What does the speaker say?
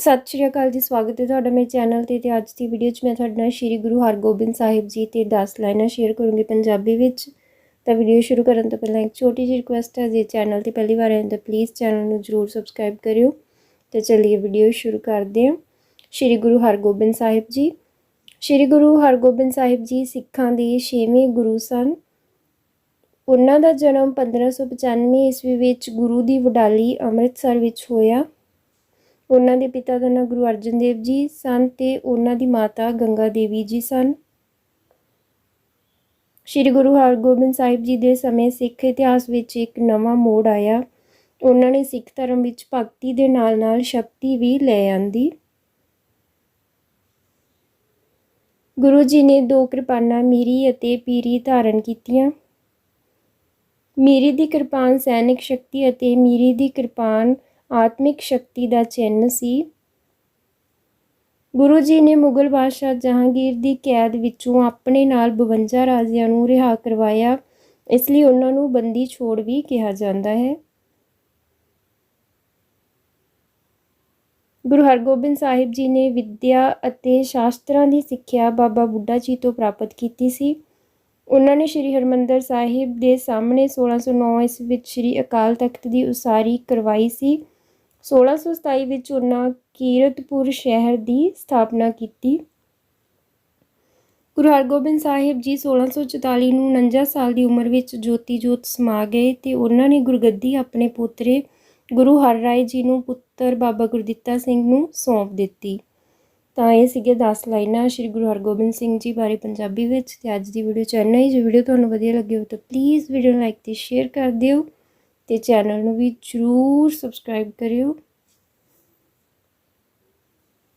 ਸਤਿ ਸ਼੍ਰੀ ਅਕਾਲ ਜੀ, ਸਵਾਗਤ ਹੈ ਤੁਹਾਡਾ ਮੇਰੇ ਚੈਨਲ ਤੇ ਤੇ ਅੱਜ ਦੀ ਵੀਡੀਓ 'ਚ ਮੈਂ ਤੁਹਾਡੇ ਨਾਲ ਸ਼੍ਰੀ ਗੁਰੂ ਹਰਗੋਬਿੰਦ ਸਾਹਿਬ ਜੀ ਤੇ 10 ਲਾਈਨਾਂ ਸ਼ੇਅਰ ਕਰੂੰਗੀ ਪੰਜਾਬੀ ਵਿੱਚ। ਤਾਂ ਵੀਡੀਓ ਸ਼ੁਰੂ ਕਰਨ ਤੋਂ ਪਹਿਲਾਂ ਇੱਕ ਛੋਟੀ ਜਿਹੀ ਰਿਕੁਐਸਟ ਹੈ, ਜੇ ਚੈਨਲ ਤੇ ਪਹਿਲੀ ਵਾਰ ਆਏ ਹੋ ਤਾਂ ਪਲੀਜ਼ ਚੈਨਲ ਨੂੰ ਜਰੂਰ ਸਬਸਕ੍ਰਾਈਬ ਕਰਿਓ। ਤੇ ਚੱਲੀਏ ਵੀਡੀਓ ਸ਼ੁਰੂ ਕਰਦੇ ਹਾਂ। ਸ਼੍ਰੀ ਗੁਰੂ ਹਰਗੋਬਿੰਦ ਸਾਹਿਬ ਜੀ। ਸ਼੍ਰੀ ਗੁਰੂ ਹਰਗੋਬਿੰਦ ਸਾਹਿਬ ਜੀ ਸਿੱਖਾਂ ਦੇ 6ਵੇਂ ਗੁਰੂ ਸਨ। ਉਹਨਾਂ ਦਾ ਜਨਮ 1595 ਈਸਵੀ ਵਿੱਚ ਗੁਰੂ ਦੀ ਵਡਾਲੀ ਅੰਮ੍ਰਿਤਸਰ ਵਿੱਚ ਹੋਇਆ। ਉਹਨਾਂ ਦੇ ਪਿਤਾ ਦਾ ਨਾਮ ਗੁਰੂ ਅਰਜਨ ਦੇਵ ਜੀ ਸਨ ਤੇ ਉਹਨਾਂ ਦੀ ਮਾਤਾ ਗੰਗਾ ਦੇਵੀ ਜੀ ਸਨ। ਸ਼੍ਰੀ ਗੁਰੂ ਹਰਗੋਬਿੰਦ ਸਾਹਿਬ ਜੀ ਦੇ ਸਮੇਂ ਸਿੱਖ ਇਤਿਹਾਸ ਵਿੱਚ ਇੱਕ ਨਵਾਂ ਮੋੜ ਆਇਆ। ਉਹਨਾਂ ਨੇ ਸਿੱਖ ਧਰਮ ਵਿੱਚ ਭਗਤੀ ਦੇ ਨਾਲ-ਨਾਲ ਸ਼ਕਤੀ ਵੀ ਲੈ ਆਂਦੀ। ਗੁਰੂ ਜੀ ਨੇ ਦੋ ਕਿਰਪਾਨਾਂ ਮੀਰੀ ਅਤੇ ਪੀਰੀ ਧਾਰਨ ਕੀਤੀਆਂ। ਮੀਰੀ ਦੀ ਕਿਰਪਾਨ ਸੈਨਿਕ ਸ਼ਕਤੀ ਅਤੇ ਮੀਰੀ ਦੀ ਕਿਰਪਾਨ ਆਤਮਿਕ ਸ਼ਕਤੀ ਦਾ ਚਿੰਨ੍ਹ ਸੀ। ਗੁਰੂ ਜੀ ਨੇ ਮੁਗਲ ਬਾਦਸ਼ਾਹ ਜਹਾਂਗੀਰ ਦੀ ਕੈਦ ਵਿੱਚੋਂ ਆਪਣੇ ਨਾਲ 52 ਰਾਜਿਆਂ ਨੂੰ ਰਿਹਾ ਕਰਵਾਇਆ। ਇਸ ਲਈ ਉਹਨਾਂ ਨੂੰ ਬੰਦੀ ਛੋੜ ਵੀ ਕਿਹਾ ਜਾਂਦਾ ਹੈ। ਗੁਰੂ ਹਰਗੋਬਿੰਦ ਸਾਹਿਬ ਜੀ ਨੇ ਵਿਦਿਆ ਅਤੇ ਸ਼ਾਸਤਰਾਂ ਦੀ ਸਿੱਖਿਆ ਬਾਬਾ ਬੁੱਢਾ ਜੀ ਤੋਂ ਪ੍ਰਾਪਤ ਕੀਤੀ ਸੀ। ਉਹਨਾਂ ਨੇ ਸ੍ਰੀ ਹਰਮੰਦਰ ਸਾਹਿਬ ਦੇ ਸਾਹਮਣੇ 1609 ਇਸ ਵਿੱਚ ਸ੍ਰੀ ਅਕਾਲ ਤਖਤ ਦੀ ਉਸਾਰੀ ਕਰਵਾਈ ਸੀ। 1627 ਵਿੱਚ ਉਹਨਾਂ ਕੀਰਤਪੁਰ ਸ਼ਹਿਰ ਦੀ ਸਥਾਪਨਾ ਕੀਤੀ। ਗੁਰੂ ਹਰਗੋਬਿੰਦ ਸਾਹਿਬ ਜੀ 1644 ਨੂੰ 49 ਸਾਲ ਦੀ ਉਮਰ ਵਿੱਚ ਜੋਤੀ ਜੋਤ ਸਮਾ ਗਏ ਤੇ ਉਹਨਾਂ ਨੇ ਗੁਰਗੱਦੀ ਆਪਣੇ ਪੋਤਰੇ ਗੁਰੂ ਹਰ ਰਾਏ ਜੀ ਨੂੰ ਪੁੱਤਰ ਬਾਬਾ ਗੁਰਦਿੱਤਾ ਸਿੰਘ ਨੂੰ ਸੌਂਪ ਦਿੱਤੀ। ਤਾਂ ਇਹ ਸੀਗੇ 10 ਲਾਈਨਾਂ ਸ਼੍ਰੀ ਗੁਰੂ ਹਰਗੋਬਿੰਦ ਸਿੰਘ ਜੀ ਬਾਰੇ ਪੰਜਾਬੀ ਵਿੱਚ ਤੇ ਅੱਜ ਦੀ ਵੀਡੀਓ ਚ ਹੀ। ਜੇ ਵੀਡੀਓ ਤੁਹਾਨੂੰ ਵਧੀਆ ਲੱਗੀ ਹੋ ਤਾਂ ਪਲੀਜ਼ ਵੀਡੀਓ ਨੂੰ ਲਾਈਕ ਤੇ ਸ਼ੇਅਰ ਕਰ ਦਿਓ। ਤੇ ਚੈਨਲ ਨੂੰ ਵੀ ਜਰੂਰ ਸਬਸਕ੍ਰਾਈਬ ਕਰਿਓ।